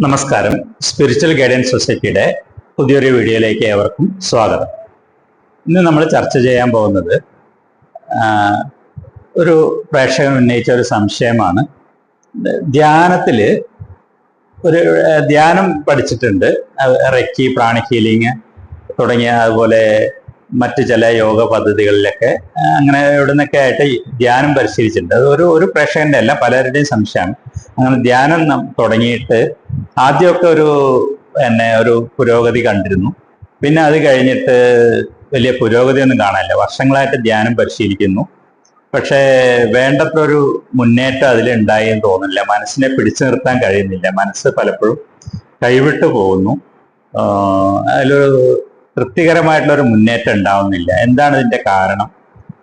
നമസ്കാരം. Spiritual guidance സൊസൈറ്റിയുടെ പുതിയൊരു വീഡിയോയിലേക്ക് ഏവർക്കും സ്വാഗതം. ഇന്ന് നമ്മൾ ചർച്ച ചെയ്യാൻ പോകുന്നത് ഒരു പ്രേക്ഷകൻ ഉന്നയിച്ച ഒരു സംശയമാണ്. ധ്യാനത്തിൽ ഒരു ധ്യാനം പഠിച്ചിട്ടുണ്ട്. റെക്കി പ്രാണിക് ഹീലിംഗ് തുടങ്ങിയ അതുപോലെ മറ്റ് ചില യോഗ പദ്ധതികളിലൊക്കെ അങ്ങനെ ഇവിടെ നിന്നൊക്കെ ആയിട്ട് ധ്യാനം പരിശീലിച്ചിട്ടുണ്ട്. അത് ഒരു ഒരു പ്രേക്ഷകന്റെ അല്ല പലരുടെയും സംശയമാണ്. അങ്ങനെ ധ്യാനം തുടങ്ങിയിട്ട് ആദ്യമൊക്കെ ഒരു എന്നെ ഒരു പുരോഗതി കണ്ടിരുന്നു. പിന്നെ അത് കഴിഞ്ഞിട്ട് വലിയ പുരോഗതി ഒന്നും കാണാനില്ല. വർഷങ്ങളായിട്ട് ധ്യാനം പരിശീലിക്കുന്നു. പക്ഷേ വേണ്ടത്ര ഒരു മുന്നേറ്റം അതിലുണ്ടായി എന്ന് തോന്നുന്നില്ല. മനസ്സിനെ പിടിച്ചു നിർത്താൻ കഴിയുന്നില്ല. മനസ്സ് പലപ്പോഴും കൈവിട്ടു പോകുന്നു. അതിലൊരു തൃപ്തികരമായിട്ടുള്ള ഒരു മുന്നേറ്റം ഉണ്ടാവുന്നില്ല. എന്താണ് ഇതിന്റെ കാരണം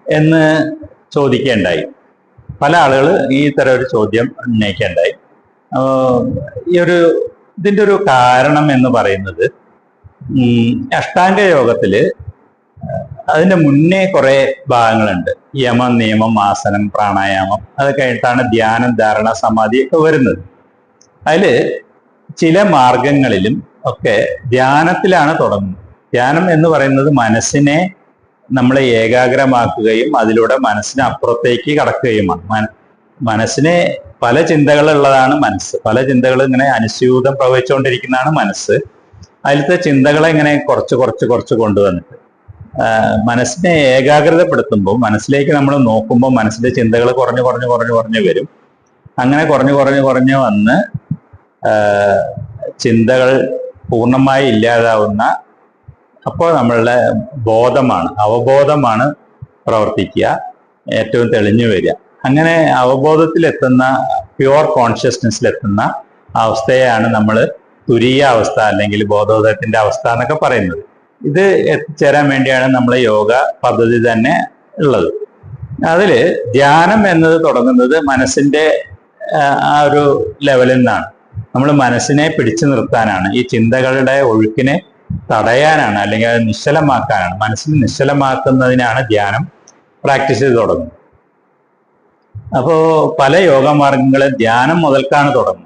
എന്ന് ചോദിക്കേണ്ടായി. പല ആളുകൾ ഈ തരം ഒരു ചോദ്യം ഉന്നയിക്കേണ്ടായി. ഈ ഒരു ഇതിന്റെ ഒരു കാരണം എന്ന് പറയുന്നത് ഈ അഷ്ടാംഗ യോഗത്തിൽ അതിന്റെ മുന്നേ കുറെ ഭാഗങ്ങളുണ്ട്. യമം നിയമം ആസനം പ്രാണായാമം അത് കഴിഞ്ഞിട്ടാണ് ധ്യാനം ധാരണ സമാധി ഒക്കെ വരുന്നത്. അതിൽ ചില മാർഗങ്ങളിലും ഒക്കെ ധ്യാനത്തിലാണ് തുടങ്ങുന്നത്. ധ്യാനം എന്ന് പറയുന്നത് മനസ്സിനെ നമ്മളെ ഏകാഗ്രമാക്കുകയും അതിലൂടെ മനസ്സിന് അപ്പുറത്തേക്ക് കടക്കുകയുമാണ് മനസ്സിനെ പല ചിന്തകളുള്ളതാണ് മനസ്സ്. പല ചിന്തകൾ ഇങ്ങനെ അനുസ്യൂതം പ്രവഹിച്ചുകൊണ്ടിരിക്കുന്നതാണ് മനസ്സ്. അതിലത്തെ ചിന്തകളെ ഇങ്ങനെ കുറച്ച് കുറച്ച് കുറച്ച് കൊണ്ടുവന്നിട്ട്. മനസ്സിനെ ഏകാഗ്രതപ്പെടുത്തുമ്പോൾ മനസ്സിലേക്ക് നമ്മൾ നോക്കുമ്പോൾ മനസ്സിന്റെ ചിന്തകൾ കുറഞ്ഞു കുറഞ്ഞു കുറഞ്ഞു കുറഞ്ഞു വരും. അങ്ങനെ കുറഞ്ഞു കുറഞ്ഞു കുറഞ്ഞു വന്ന് ചിന്തകൾ പൂർണമായി ഇല്ലാതാവുന്ന അപ്പോൾ നമ്മളുടെ ബോധമാണ് അവബോധമാണ് പ്രവർത്തിക്കുക ഏറ്റവും തെളിഞ്ഞു വരിക. അങ്ങനെ അവബോധത്തിലെത്തുന്ന പ്യുവർ കോൺഷ്യസ്നെസ്സിലെത്തുന്ന അവസ്ഥയാണ് നമ്മൾ തുരീയ അവസ്ഥ അല്ലെങ്കിൽ ബോധോദയത്തിന്റെ അവസ്ഥ എന്നൊക്കെ പറയുന്നത്. ഇത് എത്തിച്ചേരാൻ വേണ്ടിയാണ് നമ്മൾ യോഗ പദ്ധതി തന്നെ ഉള്ളത്. അതിൽ ധ്യാനം എന്നത് തുടങ്ങുന്നത് മനസ്സിന്റെ ആ ഒരു ലെവലിൽ നിന്നാണ്. നമ്മൾ മനസ്സിനെ പിടിച്ചു നിർത്താനാണ്. ഈ ചിന്തകളുടെ ഒഴുക്കിനെ തടയാനാണ് അല്ലെങ്കിൽ അത് നിശ്ചലമാക്കാനാണ്. മനസ്സിനെ നിശ്ചലമാക്കുന്നതിനാണ് ധ്യാനം പ്രാക്ടീസ് ചെയ്ത് തുടങ്ങുന്നത്. അപ്പോ പല യോഗമാർഗങ്ങളും ധ്യാനം മുതൽക്കാണ് തുടങ്ങുന്നത്.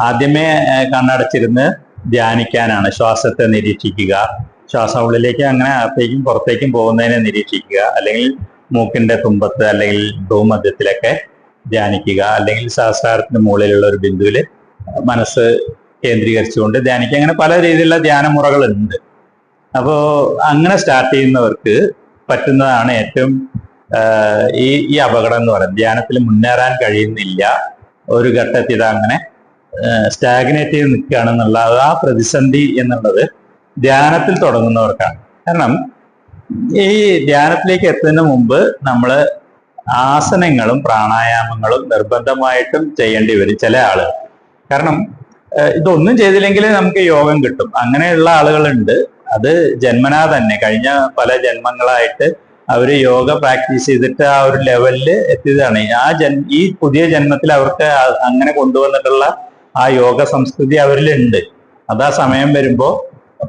ആദ്യമേ കണ്ണടച്ചിരുന്ന് ധ്യാനിക്കാനാണ്. ശ്വാസത്തെ നിരീക്ഷിക്കുക. ശ്വാസം ഉള്ളിലേക്ക് അങ്ങനെ അകത്തേക്കും പുറത്തേക്കും പോകുന്നതിനെ നിരീക്ഷിക്കുക. അല്ലെങ്കിൽ മൂക്കിന്റെ തുമ്പത്ത് അല്ലെങ്കിൽ ഭൂമധ്യത്തിലൊക്കെ ധ്യാനിക്കുക. അല്ലെങ്കിൽ സഹസ്രാരത്തിന് മുകളിലുള്ള ഒരു ബിന്ദുവിൽ മനസ്സ് കേന്ദ്രീകരിച്ചുകൊണ്ട് ധ്യാനിക്കുക. അങ്ങനെ പല രീതിയിലുള്ള ധ്യാന ധ്യാനമുറകളുണ്ട് അപ്പോ അങ്ങനെ സ്റ്റാർട്ട് ചെയ്യുന്നവർക്ക് പറ്റുന്നതാണ് ഏറ്റവും ഈ ഈ അപകടം എന്ന് പറയുന്നത് ധ്യാനത്തിൽ മുന്നേറാൻ കഴിയുന്നില്ല. ഒരു ഘട്ടത്തിൽ അങ്ങനെ സ്റ്റാഗ്നേറ്റ് ചെയ്ത് നിൽക്കുകയാണെന്നുള്ള ആ പ്രതിസന്ധി എന്നുള്ളത് ധ്യാനത്തിൽ തുടങ്ങുന്നവർക്കാണ്. കാരണം ഈ ധ്യാനത്തിലേക്ക് എത്തുന്നതിന് മുമ്പ് നമ്മൾ ആസനങ്ങളും പ്രാണായാമങ്ങളും നിർബന്ധമായിട്ടും ചെയ്യേണ്ടി വരും ചില ആളുകൾ. കാരണം ഇതൊന്നും ചെയ്തില്ലെങ്കിൽ നമുക്ക് യോഗം കിട്ടും. അങ്ങനെയുള്ള ആളുകളുണ്ട്. അത് ജന്മനാ തന്നെ. കഴിഞ്ഞ പല ജന്മങ്ങളായിട്ട് അവർ യോഗ പ്രാക്ടീസ് ചെയ്തിട്ട് ആ ഒരു ലെവലിൽ എത്തിയതാണ്. ആ ജൻ ഈ പുതിയ ജന്മത്തിൽ അവർക്ക് അങ്ങനെ കൊണ്ടുവന്നിട്ടുള്ള ആ യോഗ സംസ്കൃതി അവരിലുണ്ട്. അത് ആ സമയം വരുമ്പോൾ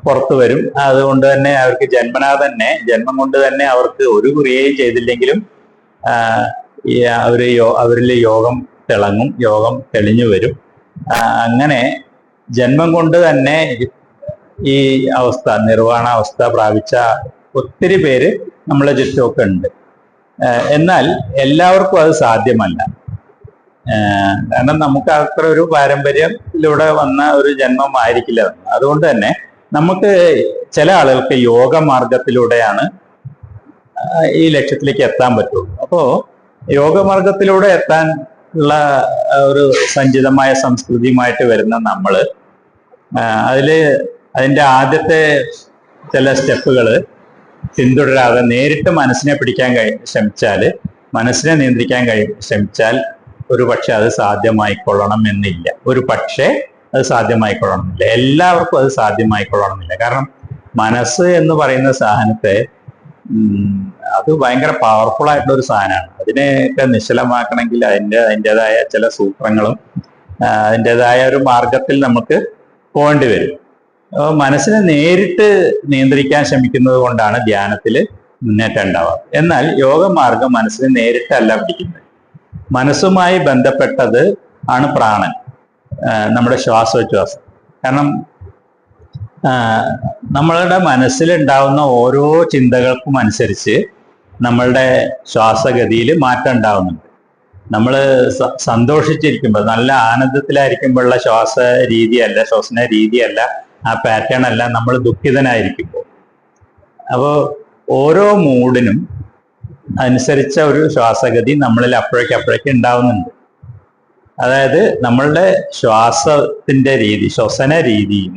പുറത്തു വരും. അതുകൊണ്ട് തന്നെ അവർക്ക് ജന്മനാ തന്നെ ജന്മം കൊണ്ട് തന്നെ അവർക്ക് ഒരു ക്രിയയും ചെയ്തില്ലെങ്കിലും അവർ അവരിൽ യോഗം തിളങ്ങും യോഗം തെളിഞ്ഞു വരും. അങ്ങനെ ജന്മം കൊണ്ട് തന്നെ ഈ അവസ്ഥ നിർവാണ അവസ്ഥ പ്രാപിച്ച ഒത്തിരി പേര് നമ്മളെ ചുറ്റുമൊക്കെ ഉണ്ട്. എന്നാൽ എല്ലാവർക്കും അത് സാധ്യമല്ല. കാരണം നമുക്ക് അത്ര ഒരു പാരമ്പര്യത്തിലൂടെ വന്ന ഒരു ജന്മമായിരിക്കില്ല അതുകൊണ്ട് തന്നെ നമുക്ക് ചില ആളുകൾക്ക് യോഗ മാർഗത്തിലൂടെയാണ് ഈ ലക്ഷ്യത്തിലേക്ക് എത്താൻ പറ്റുള്ളൂ. അപ്പോ യോഗമാർഗത്തിലൂടെ എത്താൻ ഉള്ള ഒരു സഞ്ചിതമായ സംസ്കൃതിയുമായിട്ട് വരുന്ന നമ്മൾ അതിൽ അതിന്റെ ആദ്യത്തെ ചില സ്റ്റെപ്പുകൾ പിന്തുടരാതെ നേരിട്ട് മനസ്സിനെ പിടിക്കാൻ കഴി ശ്രമിച്ചാൽ മനസ്സിനെ നിയന്ത്രിക്കാൻ കഴി ശ്രമിച്ചാൽ ഒരു പക്ഷെ അത് സാധ്യമായിക്കൊള്ളണം എന്നില്ല ഒരു പക്ഷേ അത് സാധ്യമായിക്കൊള്ളണം എന്നില്ല എല്ലാവർക്കും അത് സാധ്യമായിക്കൊള്ളണമെന്നില്ല. കാരണം മനസ്സ് എന്ന് പറയുന്ന സാധനത്തെ അത് ഭയങ്കര പവർഫുൾ ആയിട്ടുള്ള ഒരു സാധനമാണ്. അതിനെയൊക്കെ നിശ്ചലമാക്കണമെങ്കിൽ അതിന്റെ അതിന്റെതായ ചില സൂത്രങ്ങളും അതിന്റെതായ ഒരു മാർഗത്തിൽ നമുക്ക് പോകേണ്ടി വരും. മനസ്സിനെ നേരിട്ട് നിയന്ത്രിക്കാൻ ശ്രമിക്കുന്നത് കൊണ്ടാണ് ധ്യാനത്തിൽ മുന്നേറ്റം ഉണ്ടാവുക. എന്നാൽ യോഗമാർഗം മനസ്സിനെ നേരിട്ടല്ല പിടിക്കുന്നത്. മനസ്സുമായി ബന്ധപ്പെട്ടത് ആണ് പ്രാണൻ നമ്മുടെ ശ്വാസോച്ഛ്വാസം. കാരണം നമ്മളുടെ മനസ്സിലുണ്ടാവുന്ന ഓരോ ചിന്തകൾക്കും അനുസരിച്ച് നമ്മളുടെ ശ്വാസഗതിയിൽ മാറ്റം ഉണ്ടാവുന്നുണ്ട്. നമ്മൾ സന്തോഷിച്ചിരിക്കുമ്പോൾ നല്ല ആനന്ദത്തിലായിരിക്കുമ്പോഴുള്ള ശ്വാസ രീതിയല്ല ശ്വസന രീതിയല്ല ആ പാറ്റേൺ അല്ല നമ്മൾ ദുഃഖിതനായിരിക്കുമ്പോൾ അപ്പോൾ ഓരോ മൂഡിനും അനുസരിച്ച ഒരു ശ്വാസഗതി നമ്മളിൽ അപ്പോഴേക്ക് അപ്പോഴേക്ക് ഉണ്ടാവുന്നുണ്ട്. അതായത് നമ്മളുടെ ശ്വാസത്തിന്റെ രീതി ശ്വസന രീതിയും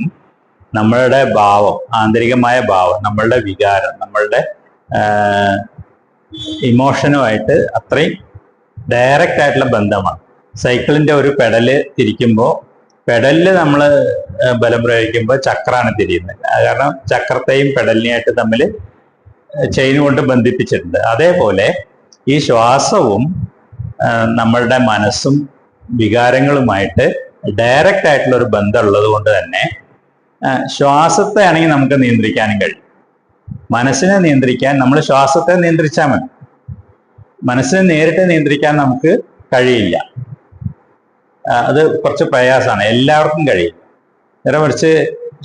നമ്മളുടെ ഭാവം ആന്തരികമായ ഭാവം നമ്മളുടെ വികാരം നമ്മളുടെ ഇമോഷനുമായിട്ട് അത്രയും ഡയറക്റ്റ് ആയിട്ടുള്ള ബന്ധമാണ്. സൈക്കിളിന്റെ ഒരു പെഡൽ തിരിക്കുമ്പോൾ പെഡലിൽ നമ്മൾ ബലം പ്രയോഗിക്കുമ്പോൾ ചക്രാണ് തിരിയുന്നത്. കാരണം ചക്രത്തെയും പെഡലിനെയായിട്ട് തമ്മിൽ ചെയിൻ കൊണ്ട് ബന്ധിപ്പിച്ചിട്ടുണ്ട്. അതേപോലെ ഈ ശ്വാസവും നമ്മളുടെ മനസ്സും വികാരങ്ങളുമായിട്ട് ഡയറക്റ്റ് ആയിട്ടുള്ള ഒരു ബന്ധം ഉള്ളത് കൊണ്ട് തന്നെ ശ്വാസത്തെ ആണെങ്കിൽ നമുക്ക് നിയന്ത്രിക്കാനും കഴിയും. മനസ്സിനെ നിയന്ത്രിക്കാൻ നമ്മൾ ശ്വാസത്തെ നിയന്ത്രിച്ചാൽ മതി. മനസ്സിനെ നേരിട്ട് നിയന്ത്രിക്കാൻ നമുക്ക് കഴിയില്ല. അത് കുറച്ച് പ്രയാസമാണ് എല്ലാവർക്കും കഴിയും. നേരെ മറിച്ച്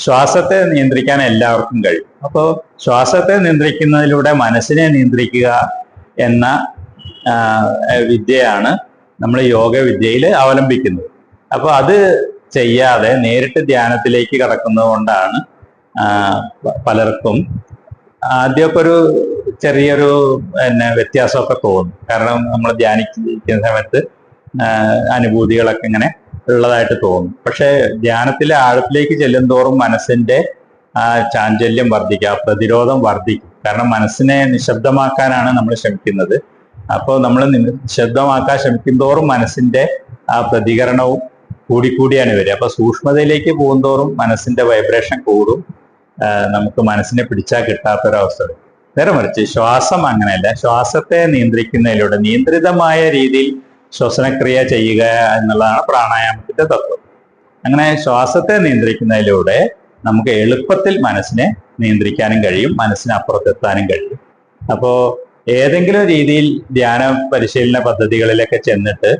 ശ്വാസത്തെ നിയന്ത്രിക്കാൻ എല്ലാവർക്കും കഴിയും. അപ്പോൾ ശ്വാസത്തെ നിയന്ത്രിക്കുന്നതിലൂടെ മനസ്സിനെ നിയന്ത്രിക്കുക എന്ന വിദ്യയാണ് നമ്മൾ യോഗ വിദ്യയിൽ അവലംബിക്കുന്നത്. അപ്പോൾ അത് ചെയ്യാതെ നേരിട്ട് ധ്യാനത്തിലേക്ക് കടക്കുന്നത് കൊണ്ടാണ് പലർക്കും ആദ്യമൊക്കെ ഒരു ചെറിയൊരു പിന്നെ വ്യത്യാസമൊക്കെ തോന്നും. കാരണം നമ്മൾ ധ്യാനിക്കുന്ന സമയത്ത് അനുഭൂതികളൊക്കെ ഇങ്ങനെ ഉള്ളതായിട്ട് തോന്നും. പക്ഷെ ധ്യാനത്തിലെ ആഴത്തിലേക്ക് ചെല്ലുന്തോറും മനസ്സിന്റെ ആ ചാഞ്ചല്യം വർദ്ധിക്കുക പ്രതിരോധം വർദ്ധിക്കും. കാരണം മനസ്സിനെ നിശബ്ദമാക്കാനാണ് നമ്മൾ ശ്രമിക്കുന്നത്. അപ്പോൾ നമ്മൾ നിശബ്ദമാക്കാൻ ശ്രമിക്കുന്തോറും മനസ്സിന്റെ ആ പ്രതികരണവും കൂടിക്കൂടിയാണ് വരിക. അപ്പൊ സൂക്ഷ്മതയിലേക്ക് പോകുന്തോറും മനസ്സിന്റെ വൈബ്രേഷൻ കൂടും. നമുക്ക് മനസ്സിനെ പിടിച്ചാൽ കിട്ടാത്തൊരവസ്ഥ നേരെ മറിച്ച് ശ്വാസം അങ്ങനെയല്ല. ശ്വാസത്തെ നിയന്ത്രിക്കുന്നതിലൂടെ നിയന്ത്രിതമായ രീതിയിൽ ശ്വസനക്രിയ ചെയ്യുക എന്നുള്ളതാണ് പ്രാണായാമത്തിന്റെ തത്വം. അങ്ങനെ ശ്വാസത്തെ നിയന്ത്രിക്കുന്നതിലൂടെ നമുക്ക് എളുപ്പത്തിൽ മനസ്സിനെ നിയന്ത്രിക്കാനും കഴിയും മനസ്സിന് അപ്പുറത്തെത്താനും കഴിയും. അപ്പോ ഏതെങ്കിലും രീതിയിൽ ധ്യാന പരിശീലന പദ്ധതികളിലൊക്കെ ചെന്നിട്ട്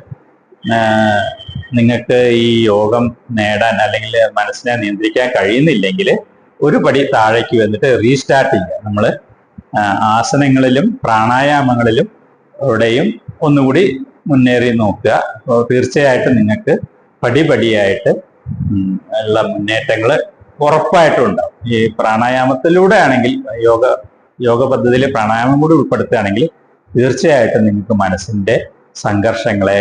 നിങ്ങൾക്ക് ഈ യോഗം നേടാൻ അല്ലെങ്കിൽ മനസ്സിനെ നിയന്ത്രിക്കാൻ കഴിയുന്നില്ലെങ്കിൽ ഒരു പടി താഴേക്ക് വന്നിട്ട് റീസ്റ്റാർട്ട് ചെയ്യുക. നമ്മൾ ആസനങ്ങളിലും പ്രാണായാമങ്ങളിലും ഒന്നുകൂടി മുന്നേറി നോക്കുക. അപ്പോൾ തീർച്ചയായിട്ടും നിങ്ങൾക്ക് പടിപടിയായിട്ട് ഉള്ള മുന്നേറ്റങ്ങൾ ഉറപ്പായിട്ടും ഉണ്ടാവും ഈ പ്രാണായാമത്തിലൂടെ ആണെങ്കിൽ യോഗ യോഗ പദ്ധതിയിൽ പ്രാണായാമം കൂടി ഉൾപ്പെടുത്തുകയാണെങ്കിൽ തീർച്ചയായിട്ടും നിങ്ങൾക്ക് മനസ്സിന്റെ സംഘർഷങ്ങളെ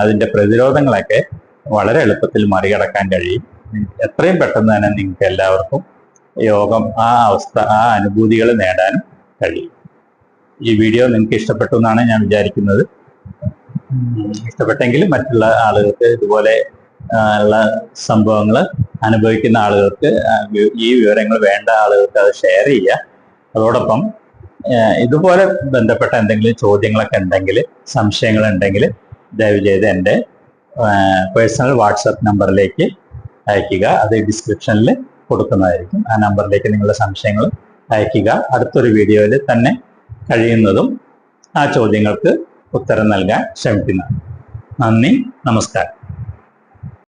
അതിന്റെ പ്രതിരോധങ്ങളൊക്കെ വളരെ എളുപ്പത്തിൽ മറികടക്കാൻ കഴിയും. എത്രയും പെട്ടെന്ന് തന്നെ നിങ്ങൾക്ക് എല്ലാവർക്കും യോഗം ആ അവസ്ഥ ആ അനുഭൂതികൾ നേടാനും കഴിയും. ഈ വീഡിയോ നിങ്ങൾക്ക് ഇഷ്ടപ്പെട്ടു എന്നാണ് ഞാൻ വിചാരിക്കുന്നത്. ഇഷ്ടപ്പെട്ടെങ്കിൽ മറ്റുള്ള ആളുകൾക്ക് ഇതുപോലെ ഉള്ള സംഭവങ്ങൾ അനുഭവിക്കുന്ന ആളുകൾക്ക് ഈ വിവരങ്ങൾ വേണ്ട ആളുകൾക്ക് അത് ഷെയർ ചെയ്യുക. അതോടൊപ്പം ഇതുപോലെ ബന്ധപ്പെട്ട എന്തെങ്കിലും ചോദ്യങ്ങളൊക്കെ ഉണ്ടെങ്കിൽ സംശയങ്ങൾ ഉണ്ടെങ്കിൽ ദയവ് ചെയ്ത് എന്റെ പേഴ്സണൽ വാട്സപ്പ് നമ്പറിലേക്ക് അയക്കുക അത് ഡിസ്ക്രിപ്ഷനിൽ കൊടുക്കുന്നതായിരിക്കും. ആ നമ്പറിലേക്ക് നിങ്ങളുടെ സംശയങ്ങൾ അയക്കുക അടുത്തൊരു വീഡിയോയിൽ തന്നെ കഴിയുന്നതും ആ ചോദ്യങ്ങൾക്ക് ഉത്തരം നൽകാൻ ശ്രമിക്കുന്നത് നന്ദി നമസ്കാരം.